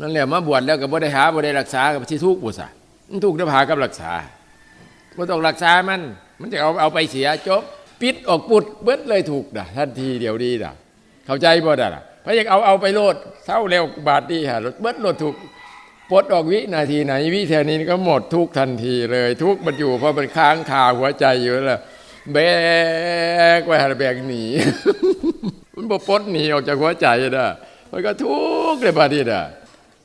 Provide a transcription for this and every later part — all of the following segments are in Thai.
นั่นแหละมาบวชแล้วก็บ่ได้หาบ่ได้รักษากับที่ทุกข์บ่ซะมันทุกข์ได้หากับรักษาบ่ต้องรักษามัน มันจะเอาเอาไปเสียจบ ปิดออกปุดเบิดเลยถูกด่ะทันทีเดี๋ยวดีด่ะ เข้าใจบ่ด่ะล่ะเพราะยังเอาเอาไปโลดเศร้าแล้วบาดนี้ฮะเบิดโลดถูกปลดออกวินาทีไหนวิแทนี้ก็หมดทุกทันทีเลย ทุกมันอยู่เพราะมันค้างคาหัวใจอยู่แล้วแบกไว้หาแบกหนีมันบ่ปลดหนีออกจากหัวใจนะมันก็ทุกข์เลยบาดนี้นะ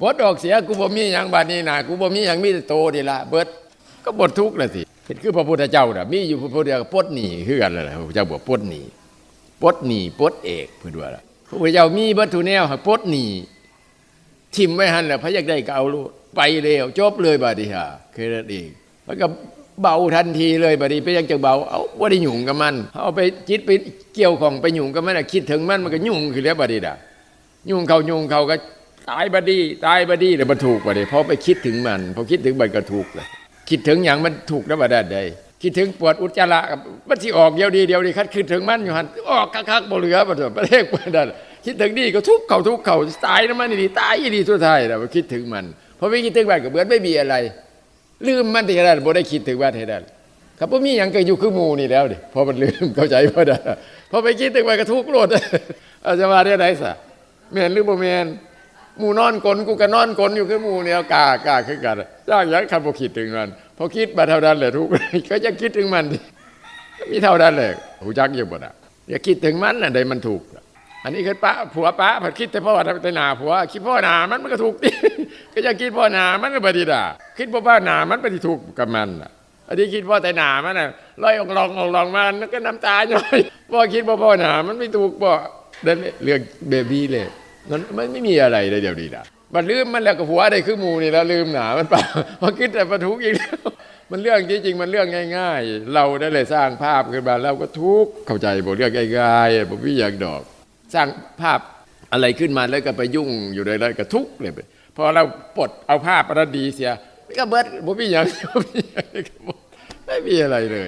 ปดออกเสียกูบ่มีหยังบาดนี้นะกูบ่มีหยังมีแต่โตนี่ละเบิดก็หมดทุกข์ลยสิเห็นคือพระพุทธเจ้าน่ะมีอยู่พระพุทธเจ้าปดหนีคือกันเลยพระพุทธเจ้าบอกปดหนีปดหนีปดเอกเพิ่นว่าล่ะพระพุทธเจ้ามีเบิดทุแนวปดหนีทิมไว้หันแหละพระยากได้ก็เอาโลดไปเร็วจบเลยบาดนี้ฮะคือนั่นเองมันก็เบาทันทีเลยบาดนี้ไปยังจะเบาเอาบ่าได้หยุ่งกับมันเอาไปจิตไปเกี่ยวของไปหยุ่งกับมันนะคิดถึงมันมันก็ยุ่งคือแล้วบาดนี้น่ะยุ่งเขายุ่งเขาก็ ตายบดีตายบดีเลยมันถูกบดีเพราะไปคิดถึงมันพอคิดถึงมันก็ถูกเลยคิดถึงอย่างมันถูกแล้วบาดใดคิดถึงปวดอุจจาระกับมันที่ออกเดียวดีเดียวดีคัดคิดถึงมันอยู่หันออกคักๆบ่เหลือบ่ตัวประเทศบ่ได้คิดถึงนี่ก็ทุกเข่าทุกเข่าตายน้ำมันนี่ตายอีดีสุดท้ายแล้วคิดถึงมันพอไม่คิดถึงมันก็เหมือนไม่มีอะไร ลืมมันที่ได้บ่ได้คิดถึงมันให้ได้ครับบ่มีหยังก็อยู่คือหมู่นี่แล้วดิพอมันลืมเข้าใจบ่ได้พอไปคิดถึงมันก็ทุกข์โลดอาจจะมาได้ไหนซะแม่นหรือบ่แม่น หมู่นอนกลนกูก็นอนกลนอยู่คือหมู่เนี่ยกากาคือกันยากยักคันบ่คิดถึงมันพอคิดมาเท่านั้นแหละทุกก็จะคิดถึงมันมีเท่านั้นแหละหูจักอยู่บ่น่ะอย่าคิดถึงมันน่ะใดมันถูก อันนี้คือป้าผัวป้าผัดคิดแต่พ่อแต่หนาผัวคิดพ่อหนามันมันก็ถูกดิก็จะคิดพ่อหนามันก็บ่ดีด่าคิดพ่อป้าหนามันบ่ได้ถูกกับมันน่ะอันนี้คิดพ่อแต่หนามันน่ะลอยออกลองออกลองมันแล้วก็น้ำตาย่อยพ่อคิดพ่อพ่อหนามันไม่ถูกพ่อเดินเรื่องเบบี้เลย มันมันไม่มีอะไรเลยเดี๋ยวนี้นะมันลืมมันแล้วก็หัวได้คือหมูนี่แล้วลืมหนามันเปล่าคิดแต่ประทุกข์อีกแล้วมันเรื่องจริงๆมันเรื่องง่าย ๆ เราได้เลยสร้างภาพขึ้นมาเราก็ทุกข์เข้าใจบอกเรื่องง่ายๆผมพี่อยากดอก สร้างภาพอะไรขึ้นมาแล้วก็ไปยุ่งอยู่เลยแล้วก็ทุกข์เลยพอเราปลดเอาภาพประดีเสียก็เบิดผมพี่อยากบ่มีหยังก็หมดไม่มีอะไรเลย